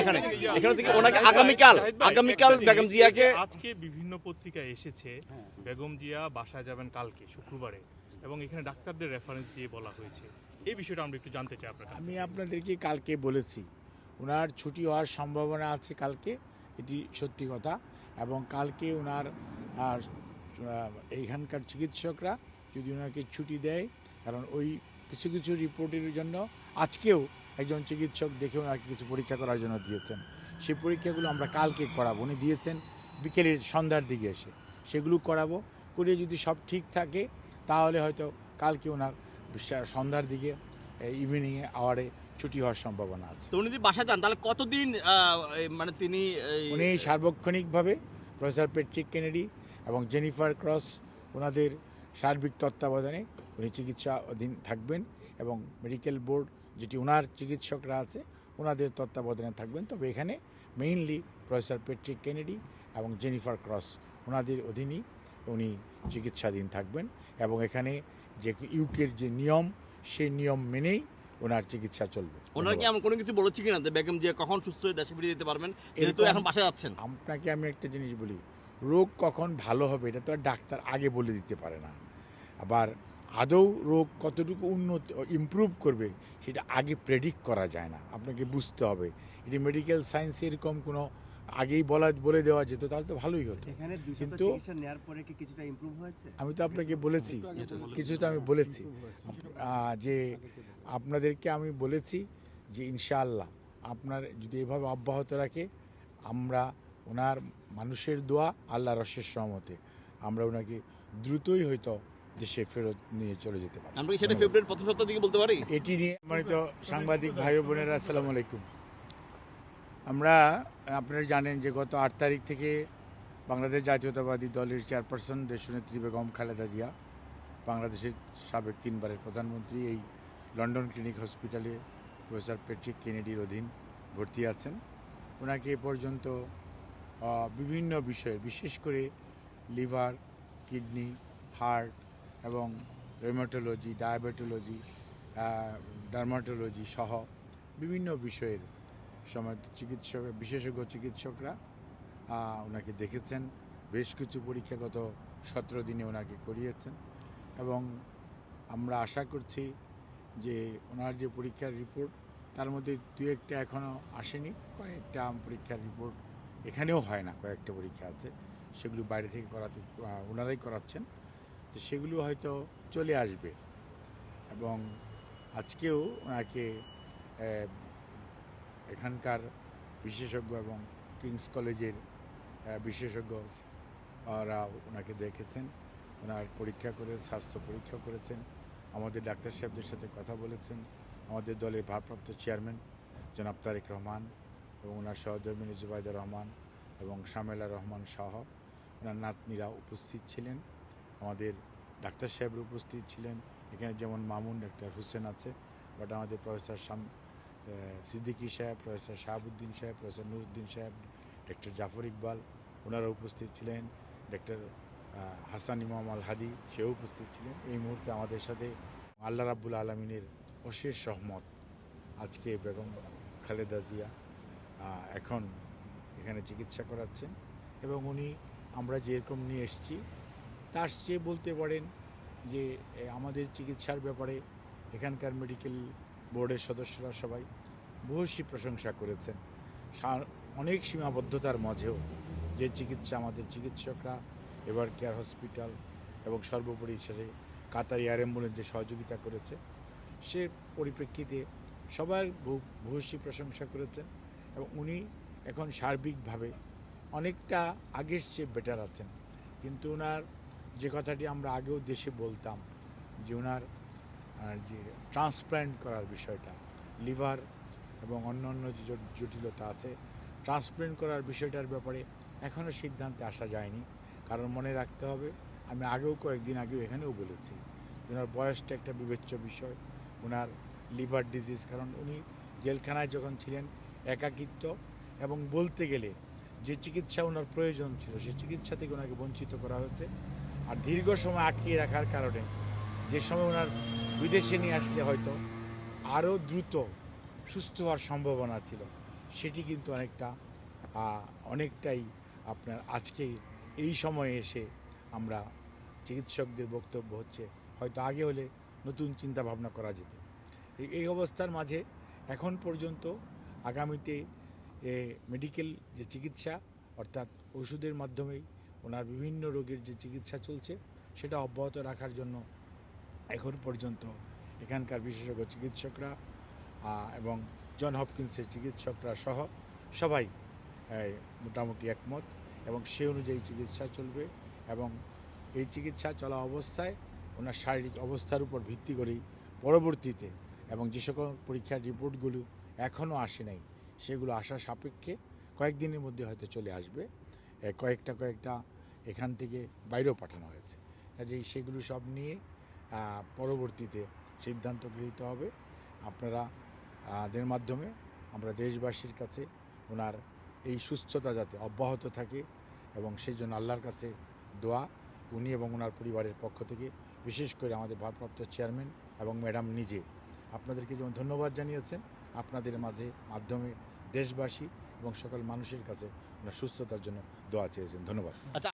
এখানে। এখানে থেকে ওনাকে আগামীকাল আগামীকাল বেগম জিয়াকে আজকে বিভিন্ন পত্রিকায় এসেছে বেগম জিয়া বাসায় যাবেন কালকে শুক্রবারে এবং এখানে ডাক্তারদের রেফারেন্স দিয়ে বলা হয়েছে। এই বিষয়টা আমরা একটু জানতে চাই আপনার আমি আপনাদেরকে কালকে বলেছি ওনার ছুটি হওয়ার সম্ভাবনা আছে কালকে এটি সত্যি কথা এবং কালকে ওনার আর এইখানকার চিকিৎসকরা যদি ওনাকে ছুটি দেয় কারণ ওই কিছু কিছু রিপোর্টের জন্য আজকেও একজন চিকিৎসক দেখে ওনাকে কিছু পরীক্ষা করার জন্য দিয়েছেন। সেই পরীক্ষাগুলো আমরা কালকে করাবো। উনি দিয়েছেন বিকেলের সন্ধ্যার দিকে এসে। সেগুলো করাবো। করে যদি সব ঠিক থাকে তাহলে হয়তো কালকে ওনার সন্ধ্যার দিকে ইভিনিংয়ে আওয়ারে ছুটি হওয়ার সম্ভাবনা আছে। উনি যদি বাসায় যান তাহলে কতদিন মানে তিনি উনি সার্বক্ষণিকভাবে প্রফেসর পেট্রিক কেনেডি এবং জেনিফার ক্রস ওনাদের সার্বিক তত্ত্বাবধানে উনি চিকিৎসা অধীন থাকবেন এবং মেডিকেল বোর্ড যেটি ওনার চিকিৎসকরা আছে ওনাদের তত্ত্বাবধানে থাকবেন। তবে এখানে মেইনলি প্রফেসর পেট্রিক কেনেডি এবং জেনিফার ক্রস ওনাদের অধীনেই উনি চিকিৎসাধীন থাকবেন এবং এখানে যে ইউকের যে নিয়ম সেই নিয়ম মেনেই ওনার চিকিৎসা চলবে। ওনারা কি এমন কোনো কিছু বলেছে কিনা? যে বেগম জিয়া কখন সুস্থ হয়ে দেশে ফিরে যেতে পারবেন? যেহেতু এখন বাসায় যাচ্ছেন আপনাকে আমি একটা জিনিস বলি রোগ কখন ভালো হবে এটা তো আর ডাক্তার আগে বলে দিতে পারে না। আবার আদৌ রোগ কতটুকু উন্নত ইমপ্রুভ করবে সেটা আগে প্রেডিক্ট করা যায় না। আপনাকে বুঝতে হবে। এটি মেডিকেল সায়েন্স এরকম কোনো আগেই বলা বলে দেওয়া যেত তাহলে তো ভালোই হতো। কিন্তু- কিছুটা আমি তো আপনাকে বলেছি কিছু তো আমি বলেছি। যে আপনাদেরকে আমি বলেছি যে ইনশাআল্লাহ আপনার যদি এভাবে অব্যাহত রাখে আমরা ওনার মানুষের দোয়া আল্লাহ রসের সহমতে আমরা ওনাকে দ্রুতই হয়তো দেশে ফেরত নিয়ে চলে যেতে পারে। আমরা কি সেটা ফেব্রুয়ারির প্রথম সপ্তাহ দিকে বলতে পারি? এটি নিয়ে সম্মানিত সাংবাদিক ভাই বোনেরা আসসালামু আলাইকুম। আমরা আপনারা জানেন যে গত আট তারিখ থেকে বাংলাদেশ জাতীয়তাবাদী দলের চেয়ারপারসন দেশনেত্রী বেগম খালেদা জিয়া বাংলাদেশের সাবেক তিনবারের প্রধানমন্ত্রী এই লন্ডন ক্লিনিক হসপিটালে প্রফেসর পেট্রিক কেনেডির অধীন ভর্তি আছেন। ওনাকে এ পর্যন্ত বিভিন্ন বিষয়ে বিশেষ করে লিভার কিডনি হার্ট এবং রেমাটোলজি ডায়াবেটোলজি ডার্মাটোলজি সহ বিভিন্ন বিষয়ের সময় চিকিৎসক, বিশেষজ্ঞ চিকিৎসকরা ওনাকে দেখেছেন। বেশ কিছু পরীক্ষা গত সতেরো দিনে ওনাকে করিয়েছেন এবং আমরা আশা করছি যে ওনার যে পরীক্ষার রিপোর্ট, তার মধ্যে দু একটা এখনও আসেনি, কয়েকটা পরীক্ষার রিপোর্ট এখানেও হয় না, কয়েকটা পরীক্ষা আছে। সেগুলো বাইরে থেকে করাতে ওনারাই করাচ্ছেন। তো সেগুলো হয়তো চলে আসবে। এবং আজকেও ওনাকে এখানকার বিশেষজ্ঞ এবং কিংস কলেজের বিশেষজ্ঞ ওরা ওনাকে দেখেছেন। ওনার পরীক্ষা করে, স্বাস্থ্য পরীক্ষা করেছেন। আমাদের ডাক্তার সাহেবদের সাথে কথা বলেছেন। আমাদের দলের ভারপ্রাপ্ত চেয়ারম্যান জনাব তারেক রহমান এবং ওনার সহধর্মিনী জুবাইদুর রহমান এবং শামেলা রহমান সহ ওনার নাতনিরা উপস্থিত ছিলেন। আমাদের ডাক্তার সাহেব উপস্থিত ছিলেন। এখানে যেমন মামুন ডাক্তার হুসেন আছে বাট আমাদের প্রফেসর শাম সিদ্দিকী সাহেব, প্রফেসর শাহাবুদ্দিন সাহেব, প্রফেসর নুরুদ্দিন সাহেব ডক্টর জাফর ইকবাল, ওনারা উপস্থিত ছিলেন। ডক্টর হাসান ইমাম আল হাদি সেও উপস্থিত ছিলেন। এই মুহূর্তে আমাদের সাথে আল্লাহ রাব্বুল আলমিনের অশেষ রহমত, আজকে বেগম খালেদা জিয়া এখন এখানে চিকিৎসা করাচ্ছেন এবং উনি, আমরা যেরকম নিয়ে এসেছি তার চেয়ে বলতে পারেন যে আমাদের চিকিৎসার ব্যাপারে এখানকার মেডিকেল বোর্ডের সদস্যরা সবাই ভূয়সী প্রশংসা করেছেন। অনেক সীমাবদ্ধতার মাঝেও যে চিকিৎসা আমাদের চিকিৎসকরা, এবার কেয়ার হসপিটাল এবং সর্বোপরি সেটা কাতার এয়ার অ্যাম্বুলেন্স যে সহযোগিতা করেছে, সে পরিপ্রেক্ষিতে সবার ভূয়সী প্রশংসা করেছেন এবং উনি এখন সার্বিকভাবে অনেকটা আগের চেয়ে বেটার আছেন। কিন্তু ওনার যে কথাটি আমরা আগেও দেশে বলতাম, যে ওনার যে ট্রান্সপ্ল্যান্ট করার বিষয়টা, লিভার এবং অন্য অন্য যে জটিলতা আছে ট্রান্সপ্ল্যান্ট করার বিষয়টার ব্যাপারে এখনও সিদ্ধান্তে আসা যায়নি। কারণ মনে রাখতে হবে, আমি আগেও কয়েকদিন আগেও এখানেও বলেছি ওনার বয়সটা একটা বিবেচ্য বিষয় ওনার লিভার ডিজিজ, কারণ উনি জেলখানায় যখন ছিলেন একাকিত্ব এবং বলতে গেলে যে চিকিৎসা ওনার প্রয়োজন ছিল সেই চিকিৎসা থেকে ওনাকে বঞ্চিত করা হয়েছে। আর দীর্ঘ সময় আটকিয়ে রাখার কারণে যে সময় ওনার বিদেশে নিয়ে আসলে হয়তো আরও দ্রুত সুস্থ হওয়ার সম্ভাবনা ছিল, সেটি কিন্তু অনেকটা অনেকটাই আপনার আজকে এই সময়ে এসে আমরা চিকিৎসকদের বক্তব্য হচ্ছে, হয়তো আগে হলে নতুন চিন্তা ভাবনা করা যেত। এই- অবস্থার মাঝে এখন পর্যন্ত আগামীতে মেডিকেল যে চিকিৎসা, অর্থাৎ ওষুধের মাধ্যমেই ওনার বিভিন্ন রোগের যে চিকিৎসা চলছে, সেটা অব্যাহত রাখার জন্য এখন পর্যন্ত এখানকার বিশেষজ্ঞ চিকিৎসকরা এবং জন হপকিন্সের চিকিৎসকরা সহ সবাই মোটামুটি একমত এবং সে অনুযায়ী চিকিৎসা চলবে এবং এই চিকিৎসা চলা অবস্থায় ওনার শারীরিক অবস্থার উপর ভিত্তি করেই পরবর্তীতে এবং যে সকল পরীক্ষার রিপোর্টগুলো এখনও আসে নাই, সেগুলো আসার সাপেক্ষে কয়েকদিনের মধ্যে হয়তো চলে আসবে। কয়েকটা কয়েকটা এখান থেকে বাইরেও পাঠানো হয়েছে। কাজেই সেগুলো সব নিয়ে পরবর্তীতে সিদ্ধান্ত গৃহীত হবে। আপনারা দের মাধ্যমে আমরা দেশবাসীর কাছে ওনার এই সুস্থতা যাতে অব্যাহত থাকে এবং সেই জন্য আল্লাহর কাছে দোয়া, উনি এবং ওনার পরিবারের পক্ষ থেকে বিশেষ করে আমাদের ভারপ্রাপ্ত চেয়ারম্যান এবং ম্যাডাম নিজে আপনাদেরকে যেমন ধন্যবাদ জানিয়েছেন, আপনাদের মাঝে মাধ্যমে দেশবাসী এবং সকল মানুষের কাছে ওনার সুস্থতার জন্য দোয়া চেয়েছেন। ধন্যবাদ। আচ্ছা